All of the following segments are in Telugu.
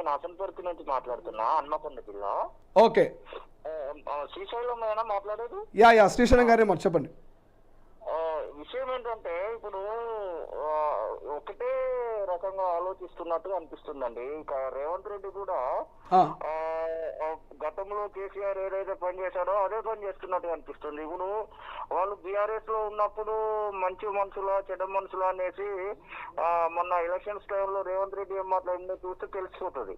నేను అసన్పర్తి నుంచి మాట్లాడుతున్నా హన్మకొండ జిల్లా ఓకే శ్రీశైలం అయినా మాట్లాడేది? యా యా శ్రీశైలం గారే మరి చెప్పండి. విషయం ఏంటంటే ఇప్పుడు ఒకటే రకంగా ఆలోచిస్తున్నట్టు అనిపిస్తుందండి. ఇంకా రేవంత్ రెడ్డి కూడా గతంలో కేసీఆర్ ఏదైతే పని చేశాడో అదే పని చేస్తున్నట్టు అనిపిస్తుంది. ఇప్పుడు వాళ్ళు బీఆర్ఎస్లో ఉన్నప్పుడు మంచి మనుషులా చెడ్డ మనుషులా అనేసి మొన్న ఎలక్షన్స్ టైంలో రేవంత్ రెడ్డి ఏం మాట్లాడిందో చూస్తే తెలిసిపోతుంది.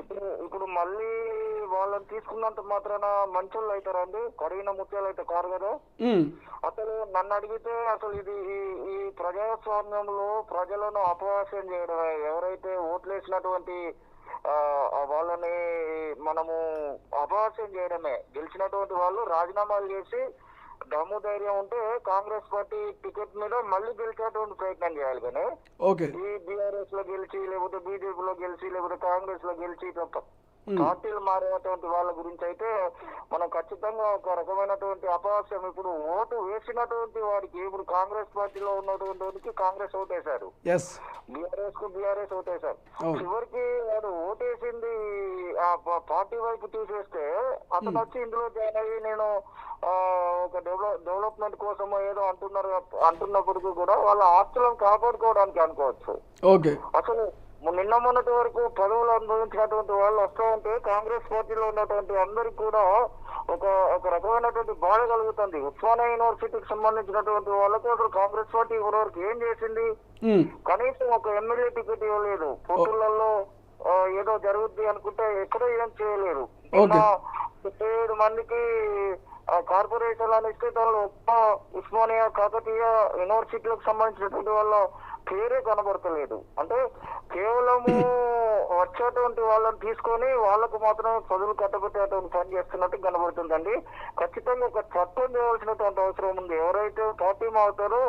ఇప్పుడు ఇప్పుడు మళ్ళీ వాళ్ళని తీసుకున్నంత మాత్రాన మంచోళ్ళు అవుతారండి కడిగిన ముత్యాలు అయితే కారు కదా? అసలు నన్ను అడిగితే అసలు ఇది ఈ ఈ ప్రజాస్వామ్యంలో ప్రజలను అపహాస్యం చేయడం ఎవరైతే ఓట్లేసినటువంటి వాళ్ళని మనము అపహాస్యం చేయడమే. గెలిచినటువంటి వాళ్ళు రాజీనామాలు చేసి దమ్ము ధైర్యం ఉంటే కాంగ్రెస్ పార్టీ టికెట్ మీద మళ్ళీ గెలిచేటువంటి ప్రయత్నం చేయాలి కానీ ఓకే. ఈ బీఆర్ఎస్లో గెలిచి లేకపోతే బీజేపీలో గెలిచి లేకపోతే కాంగ్రెస్లో గెలిచి తప్ప పార్టీలు మారేటువంటి వాళ్ళ గురించి అయితే మనం ఖచ్చితంగా ఒక రకమైనటువంటి అపహాస్యం ఇప్పుడు ఓటు వేసినటువంటి వాడికి ఇప్పుడు కాంగ్రెస్ పార్టీలో ఉన్నటువంటి వాడికి కాంగ్రెస్ ఓటేశారు. ఎస్ బీఆర్ఎస్కు బీఆర్ఎస్ ఓటేశారు. చివరికి వాడు ఓటేసింది పార్టీ వైపు తీసేస్తే అతను వచ్చి ఇందులో జాయిన్ అయ్యి నేను ఒక డెవలప్ డెవలప్మెంట్ కోసం ఏదో అంటున్నారు అంటున్నప్పటికీ కూడా వాళ్ళ ఆస్తులను కాపాడుకోవడానికి అనుకోవచ్చు. ఓకే. అసలు నిన్న మొన్నటి వరకు పదవులు అనుభవించినటువంటి వాళ్ళు వస్తూ ఉంటే కాంగ్రెస్ పార్టీలో ఉన్నటువంటి అందరికి కూడా ఒక ఒక రకమైనటువంటి బాధ కలుగుతుంది. ఉస్మానియా యూనివర్సిటీకి సంబంధించినటువంటి వాళ్ళకు అసలు కాంగ్రెస్ పార్టీ ఇప్పటివరకు ఏం చేసింది? కనీసం ఒక ఎమ్మెల్యే టికెట్ ఇవ్వలేదు. పొట్టులలో ఏదో జరుగుద్ది అనుకుంటే ఎక్కడ ఏం ముప్పై ఏడు మందికి ఆ, కార్పొరేషన్లను ఇస్తే దానిలో ఒక్క ఉస్మానియా కాకతీయ యూనివర్సిటీలకు సంబంధించినటువంటి వాళ్ళ పేరే కనబడతలేదు. అంటే కేవలము వచ్చేటువంటి వాళ్ళని తీసుకొని వాళ్ళకు మాత్రమే పదులు కట్టబెట్టేటువంటి పని చేస్తున్నట్టు కనబడుతుందండి. ఖచ్చితంగా ఒక చట్టం చేయవలసినటువంటి అవసరం ఉంది. ఎవరైతే పార్టీ మారుతారో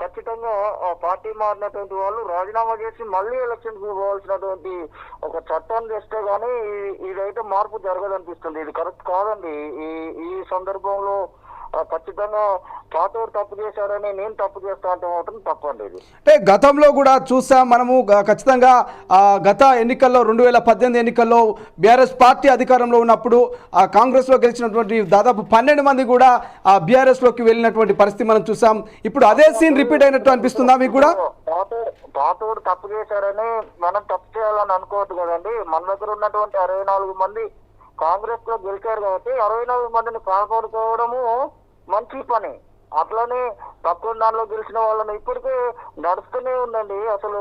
ఖచ్చితంగా ఆ పార్టీ మారినటువంటి వాళ్ళు రాజీనామా చేసి మళ్ళీ ఎలక్షన్ పోవాల్సినటువంటి ఒక చట్టం తెస్తే గానీ ఇదైతే మార్పు జరగదనిపిస్తుంది. ఇది కరెక్ట్ కాదండి. ఈ ఈ సందర్భంలో ఖచ్చితంగా పాతోడు తప్పు చేశాడని నేను తప్పు చేస్తా అంటే మాత్రం తప్పండి ఇది. అంటే గతంలో కూడా చూసాం మనము ఖచ్చితంగా గత ఎన్నికల్లో రెండు వేల పద్దెనిమిది ఎన్నికల్లో బీఆర్ఎస్ పార్టీ అధికారంలో ఉన్నప్పుడు ఆ కాంగ్రెస్లో గెలిచినటువంటి దాదాపు పన్నెండు మంది కూడా ఆ బీఆర్ఎస్లోకి వెళ్ళినటువంటి పరిస్థితి మనం చూసాం. ఇప్పుడు అదే సీన్ రిపీట్ అయినట్టు అనిపిస్తుందా మీకు కూడా? పాతోడు తప్పు చేశారని మనం తప్పు చేయాలని అనుకోవద్దు కదండి. మన దగ్గర ఉన్నటువంటి అరవై నాలుగు మంది కాంగ్రెస్లో గెలిచారు కాబట్టి అరవై నాలుగు మందిని కాపాడుకోవడము మంచి పని. అట్లనే తక్కువ దానిలో గెలిచిన వాళ్ళని ఇప్పటికే నడుస్తూనే ఉందండి. అసలు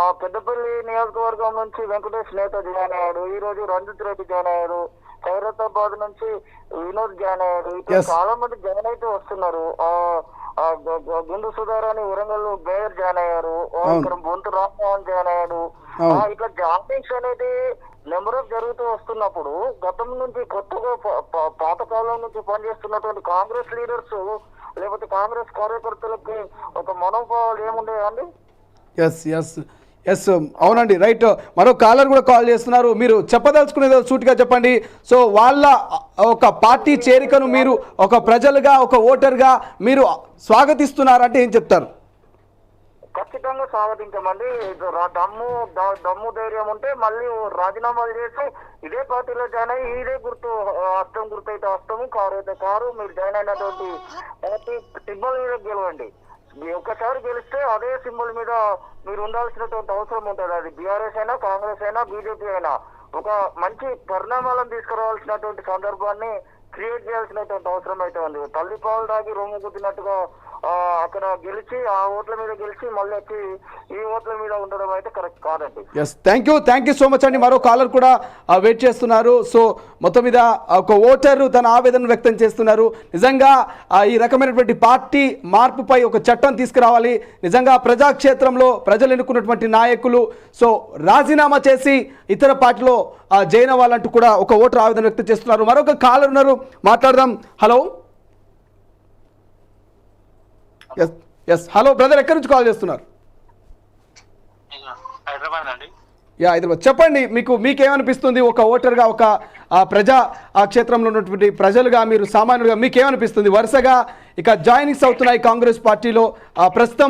ఆ పెద్దపల్లి నియోజకవర్గం నుంచి వెంకటేష్ నేత జాయిన్ అయ్యాడు. ఈ రోజు రంజిత్ రెడ్డి జాయిన్ అయ్యాడు ఖైరతాబాద్ నుంచి వినోద్ జాయిన్ అయ్యాడు ఇట్లా. చాలా మంది జాయిన్ అయితే వస్తున్నారు. ఆ గుండు సుధారాని వరంగల్ బేయర్ జాయిన్ అయ్యారు. ఇక్కడ బొంతు రామ్మోహన్ జాయిన్ అయ్యాడు. ఇట్లా జాయినింగ్స్ అనేది నెంబర్ ఆఫ్ జరుగుతూ వస్తున్నప్పుడు గతం నుంచి కొత్తగా ప- కాలం నుంచి పనిచేస్తున్నటువంటి కాంగ్రెస్ లీడర్స్ లేకపోతే కాంగ్రెస్ కార్యకర్తలకి ఒక మనోభావాలు ఏముండేవండి? ఎస్ ఎస్ ఎస్ అవునండి రైట్. మరో కాలర్ కూడా కాల్ చేస్తున్నారు. మీరు చెప్పదలుచుకునేదో సూటిగా చెప్పండి. సో వాళ్ళ ఒక పార్టీ చేరికను మీరు ఒక ప్రజలుగా ఒక ఓటర్గా మీరు స్వాగతిస్తున్నారంటే ఏం చెప్తారు? ఖచ్చితంగా స్వాగతించమండి దమ్ము దమ్ము ధైర్యం ఉంటే మళ్ళీ రాజీనామాలు చేసి ఇదే పార్టీలో జాయిన్ అయ్యి ఇదే గుర్తు అష్టం గుర్తు అయితే అష్టము కారు అయితే కారు మీరు జాయిన్ అయినటువంటి పార్టీ సింబల్ మీద గెలవండి. ఒక్కసారి గెలిస్తే అదే సింబల్ మీద మీరు ఉండాల్సినటువంటి అవసరం ఉంటుంది. అది బీఆర్ఎస్ అయినా కాంగ్రెస్ అయినా బీజేపీ అయినా. ఒక మంచి పరిణామాలను తీసుకురావాల్సినటువంటి సందర్భాన్ని క్రియేట్ చేయాల్సినటువంటి అవసరం అయితే ఉంది. తల్లి పాలు దాగి రొమ్ము కుట్టినట్టుగా అక్కడ గెలిచి ఆ ఓట్ల మీద గెలిచి మళ్ళీ వచ్చి ఈ ఓట్ల మీద ఉండడం అయితే కరెక్ట్ కాదండి. Yes thank you thank you so much అండి. మరో కాలర్ కూడా వెయిట్ చేస్తున్నారు. సో మొత్తం మీద ఒక ఓటర్ తన ఆవేదన వ్యక్తం చేస్తున్నారు. నిజంగా ఈ రకమైనటువంటి పార్టీ మార్పుపై ఒక చట్టం తీసుకురావాలి. నిజంగా ప్రజాక్షేత్రంలో ప్రజలు ఎన్నుకున్నటువంటి నాయకులు సో రాజీనామా చేసి ఇతర పార్టీలో జైన్ అవ్వాలంటూ కూడా ఒక ఓటర్ ఆవేదన వ్యక్తం చేస్తున్నారు. మరొక కాలర్ ఉన్నారు మాట్లాడదాం. Hello? Yes yes hello brother ఎక్కడి నుంచి కాల్ చేస్తున్నారు? హైదరాబాద్ అండి. యా హైదరాబాద్. చెప్పండి మీకు మీకేమనిపిస్తుంది ఒక ఓటర్గా ఒక ప్రజా ఆ క్షేత్రంలో ఉన్నటువంటి ప్రజలుగా మీరు సామాన్యులుగా మీకేమనిపిస్తుంది? వరుసగా ఇక జాయినింగ్స్ అవుతున్నాయి కాంగ్రెస్ పార్టీలో. ఆ, ప్రస్తుతం